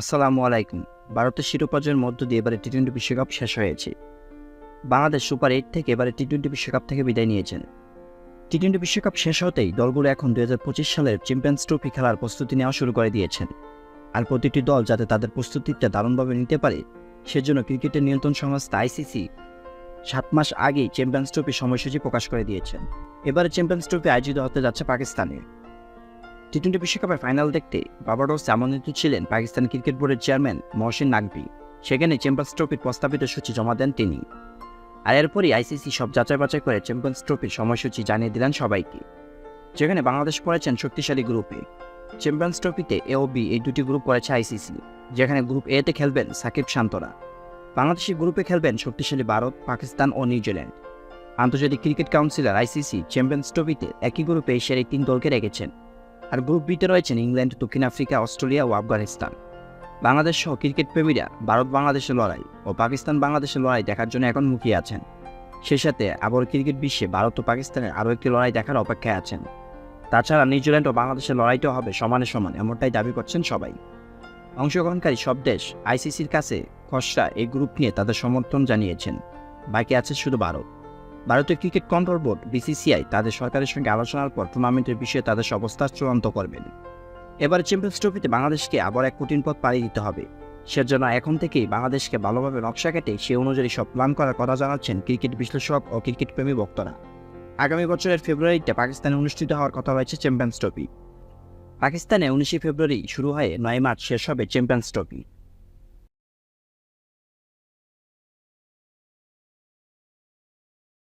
আসসালামু আলাইকুম। ভারতের শিরোপাজয়ের মধ্য দিয়ে এবারে টি টোয়েন্টি বিশ্বকাপ শেষ হয়েছে। বাংলাদেশ সুপার এইট থেকে এবারে টি টোয়েন্টি বিশ্বকাপ থেকে বিদায় নিয়েছেন। টি টোয়েন্টি বিশ্বকাপ শেষ হতেই দলগুলো এখন দু হাজার পঁচিশ সালের চ্যাম্পিয়ন্স ট্রফি খেলার প্রস্তুতি নেওয়া শুরু করে দিয়েছেন। আর প্রতিটি দল যাতে তাদের প্রস্তুতিটা দারুণভাবে নিতে পারে, সেজন্য ক্রিকেটের নিয়ন্ত্রণ সংস্থা আইসিসি সাত মাস আগেই চ্যাম্পিয়ন্স ট্রফি সময়সূচি প্রকাশ করে দিয়েছেন। এবারে চ্যাম্পিয়ন্স ট্রফি আয়োজিত হতে যাচ্ছে পাকিস্তানে টি টোয়েন্টি বিশ্বকাপের ফাইনাল দেখতে বাবাডোসে আমন্ত্রিত ছিলেন পাকিস্তান ক্রিকেট বোর্ডের চেয়ারম্যান মহসিন নাকভি। সেখানে চ্যাম্পিয়ন্স ট্রফির প্রস্তাবিত সূচি জমা দেন তিনি। আর এরপরই আইসিসি সব যাচাই বাছাই করে চ্যাম্পিয়ন্স ট্রফির সময়সূচি জানিয়ে দিলেন সবাইকে। যেখানে বাংলাদেশ পড়েছেন শক্তিশালী গ্রুপে চ্যাম্পিয়ন্স ট্রফিতে এ ও বি এই দুটি গ্রুপ করেছে আইসিসি। যেখানে গ্রুপ এতে খেলবেন সাকিব শান্তরা। বাংলাদেশি গ্রুপে খেলবেন শক্তিশালী ভারত, পাকিস্তান ও নিউজিল্যান্ড। আন্তর্জাতিক ক্রিকেট কাউন্সিলর আইসিসি চ্যাম্পিয়ন্স ট্রফিতে একই গ্রুপে এশিয়ার এই তিন দলকে রেখেছেন। আর গ্রুপ বিতে রয়েছেন ইংল্যান্ড, দক্ষিণ আফ্রিকা, অস্ট্রেলিয়া ও আফগানিস্তান। বাংলাদেশ সহ ক্রিকেট প্রেমীরা ভারত বাংলাদেশের লড়াই ও পাকিস্তান বাংলাদেশের লড়াই দেখার জন্য এখন মুখিয়ে আছেন। সেই সাথে আবার ক্রিকেট বিশ্বে ভারত ও পাকিস্তানের আরও একটি লড়াই দেখার অপেক্ষায় আছেন। তাছাড়া নিউজিল্যান্ড ও বাংলাদেশের লড়াইটাও হবে সমানে সমান, এমনটাই দাবি করছেন সবাই। অংশগ্রহণকারী সব দেশ আইসিসির কাছে খসড়া এই গ্রুপ নিয়ে তাদের সমর্থন জানিয়েছেন। বাকি আছে শুধু ভারত। ভারতীয় ক্রিকেট কন্ট্রোল বোর্ড বিসিসিআই তাদের সরকারের সঙ্গে আলোচনার পর টুর্নামেন্টের বিষয়ে তাদের অবস্থা চূড়ান্ত করবেন। এবার চ্যাম্পিয়ন্স ট্রফিতে বাংলাদেশকে আবার এক কঠিন পথ পাড়ি দিতে হবে। সেজন্য এখন থেকেই বাংলাদেশকে ভালোভাবে নকশা কেটে সে অনুযায়ী সব প্ল্যান করার কথা জানাচ্ছেন ক্রিকেট বিশ্লেষক ও ক্রিকেট প্রেমী বক্তারা। আগামী বছরের ফেব্রুয়ারিতে পাকিস্তানে অনুষ্ঠিত হওয়ার কথা রয়েছে চ্যাম্পিয়ন্স ট্রফি পাকিস্তানে উনিশে ফেব্রুয়ারি শুরু হয়ে নয় মার্চ শেষ হবে চ্যাম্পিয়ন্স ট্রফি